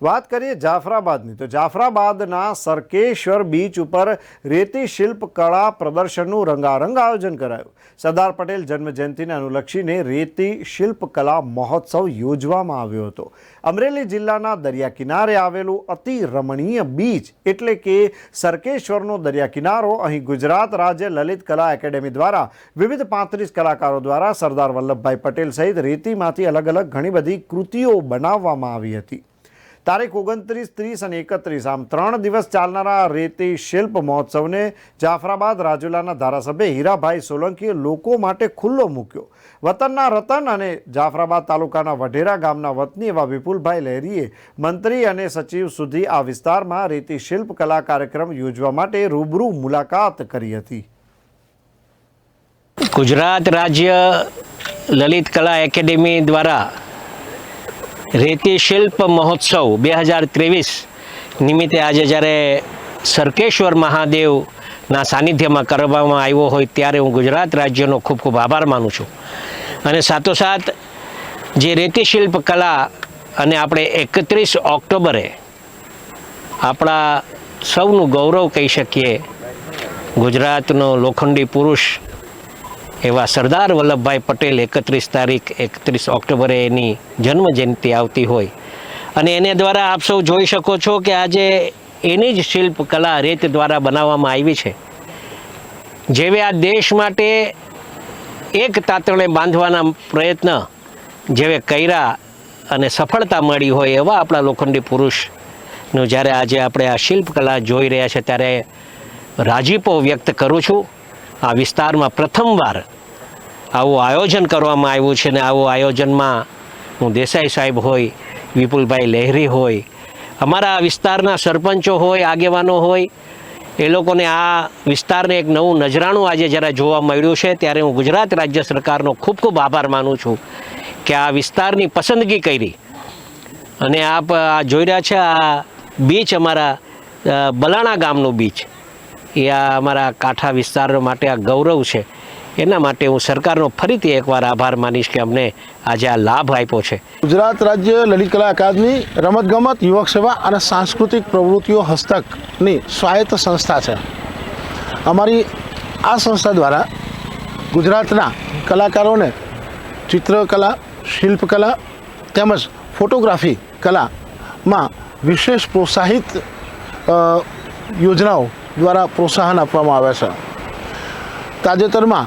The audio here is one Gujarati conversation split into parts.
વાત કરીએ જાફરાબાદની. તો જાફરાબાદના સરકેશ્વર બીચ ઉપર રેતી શિલ્પ કળા પ્રદર્શનનું રંગારંગ આયોજન કરાયું. સરદાર પટેલ જન્મજયંતિને અનુલક્ષીને રેતી શિલ્પ કલા મહોત્સવ યોજવામાં આવ્યો હતો. અમરેલી જિલ્લાના દરિયા કિનારે આવેલું અતિ રમણીય બીચ એટલે કે સરકેશ્વરનો દરિયા કિનારો અહીં ગુજરાત રાજ્ય લલિત કલા એકેડેમી દ્વારા વિવિધ પાંત્રીસ કલાકારો દ્વારા સરદાર વલ્લભભાઈ પટેલ સહિત રેતીમાંથી અલગ અલગ ઘણી બધી કૃતિઓ બનાવવામાં આવી હતી. તારીખ ઓગણત્રીસ, ત્રીસ અને એકત્રીસ. આમ ત્રણ દિવસ ચાલનારા રેતી શિલ્પ મહોત્સવને જાફરાબાદ રાજુલાના ધારાસભ્ય હીરાભાઈ સોલંકીએ લોકો માટે ખુલ્લો મૂક્યો. વતનના રતન અને જાફરાબાદ તાલુકાના વઢેરા ગામના વતની એવા વિપુલભાઈ લહેરીએ મંત્રી અને સચિવ સુધી આ વિસ્તારમાં રેતી શિલ્પ કલા કાર્યક્રમ યોજવા માટે રૂબરૂ મુલાકાત કરી હતી. ગુજરાત રાજ્ય લલિત કલા એકેડેમી દ્વારા રેતી શિલ્પ મહોત્સવ બે હજાર ત્રેવીસ નિમિત્તે આજે જ્યારે સરકેશ્વર મહાદેવના સાનિધ્યમાં કરવામાં આવ્યો હોય ત્યારે હું ગુજરાત રાજ્યનો ખૂબ ખૂબ આભાર માનું છું. અને સાથોસાથ જે રેતી શિલ્પ કલા અને આપણે એકત્રીસ ઓક્ટોબરે આપણા સૌનું ગૌરવ કહી શકીએ, ગુજરાતનો લોખંડી પુરુષ એવા સરદાર વલ્લભભાઈ પટેલ એકત્રીસ તારીખ એકત્રીસ ઓક્ટોબરે એની જન્મજયંતિ આવતી હોય. અને એને દ્વારા આપ સૌ જોઈ શકો છો કે આજે એની જ શિલ્પ કલા રેત દ્વારા બનાવવામાં આવી છે. જેવે આ દેશ માટે એક તાતણે બાંધવાના પ્રયત્ન જેવે કર્યા અને સફળતા મળી હોય એવા આપણા લોખંડી પુરુષનું જ્યારે આજે આપણે આ શિલ્પકલા જોઈ રહ્યા છે ત્યારે રાજીપો વ્યક્ત કરું છું. આ વિસ્તારમાં પ્રથમવાર આવું આયોજન કરવામાં આવ્યું છે ને આવું આયોજનમાં હું દેસાઈ સાહેબ હોય, વિપુલભાઈ લહેરી હોય, અમારા વિસ્તારના સરપંચો હોય, આગેવાનો હોય, એ લોકોને આ વિસ્તારને એક નવું નજરાણું આજે જરા જોવા મળ્યું છે ત્યારે હું ગુજરાત રાજ્ય સરકારનો ખૂબ ખૂબ આભાર માનું છું કે આ વિસ્તારની પસંદગી કરી. અને આપ આ જોઈ રહ્યા છે આ બીચ અમારા બલાણા ગામનું બીચ. એ આ અમારા કાંઠા વિસ્તાર માટે આ ગૌરવ છે. એના માટે હું સરકારનો ફરીથી એકવાર આભાર માનીશ કે અમને આજે આ લાભ આપ્યો છે. ગુજરાત રાજ્ય લલિત કલા અકાદમી રમતગમત યુવક સેવા અને સાંસ્કૃતિક પ્રવૃત્તિઓ હસ્તકની સ્વાયત્ત સંસ્થા છે. અમારી આ સંસ્થા દ્વારા ગુજરાતના કલાકારોને ચિત્રકલા, શિલ્પકલા તેમજ ફોટોગ્રાફી કલામાં વિશેષ પ્રોત્સાહિત યોજનાઓ દ્વારા પ્રોત્સાહન આપવામાં આવે છે. તાજેતરમાં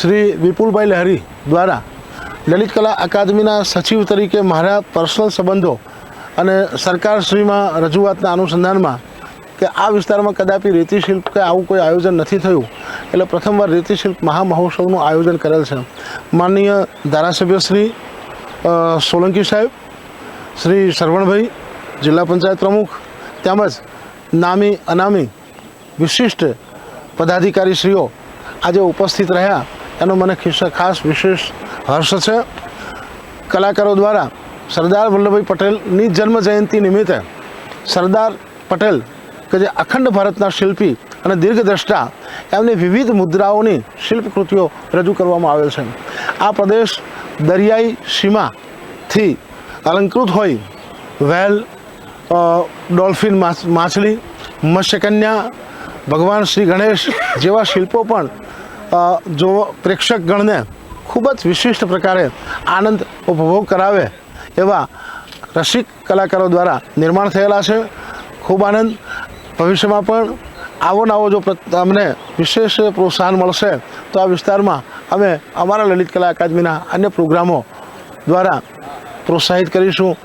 શ્રી વિપુલભાઈ લહેરી દ્વારા લલિત કલા અકાદમીના સચિવ તરીકે મારા પર્સનલ સંબંધો અને સરકારશ્રીમાં રજૂઆતના અનુસંધાનમાં કે આ વિસ્તારમાં કદાપી રેતીશિલ્પ કે આવું કોઈ આયોજન નથી થયું, એટલે પ્રથમવાર રેતીશિલ્પ મહામહોત્સવનું આયોજન કરેલ છે. માનનીય ધારાસભ્ય શ્રી સોલંકી સાહેબ, શ્રી શરવણભાઈ જિલ્લા પંચાયત પ્રમુખ, તેમજ નામી અનામી વિશિષ્ટ પદાધિકારીશ્રીઓ આજે ઉપસ્થિત રહ્યા. એનો મને ખિસ્સા, ખાસ વિશેષ હર્ષ છે. કલાકારો દ્વારા સરદાર વલ્લભભાઈ પટેલની જન્મ જયંતિ નિમિત્તે સરદાર પટેલ કે જે અખંડ ભારતના શિલ્પી અને દીર્ઘદ્રષ્ટા, એમની વિવિધ મુદ્રાઓની શિલ્પકૃતિઓ રજૂ કરવામાં આવેલ છે. આ પ્રદેશ દરિયાઈ સીમાથી અલંકૃત હોય. વહેલ ડોલ્ફિન માછલી, મત્સ્યકન્યા ભગવાન શ્રી ગણેશ જેવા શિલ્પો પણ જો પ્રેક્ષકગણને ખૂબ જ વિશિષ્ટ પ્રકારે આનંદ ઉપભોગ કરાવે એવા રસિક કલાકારો દ્વારા નિર્માણ થયેલા છે. ખૂબ આનંદ. ભવિષ્યમાં પણ આવો નવો જો અમને વિશેષ પ્રોત્સાહન મળશે, તો આ વિસ્તારમાં અમે અમારા લલિત કલા અકાદમીના અન્ય પ્રોગ્રામો દ્વારા પ્રોત્સાહિત કરીશું.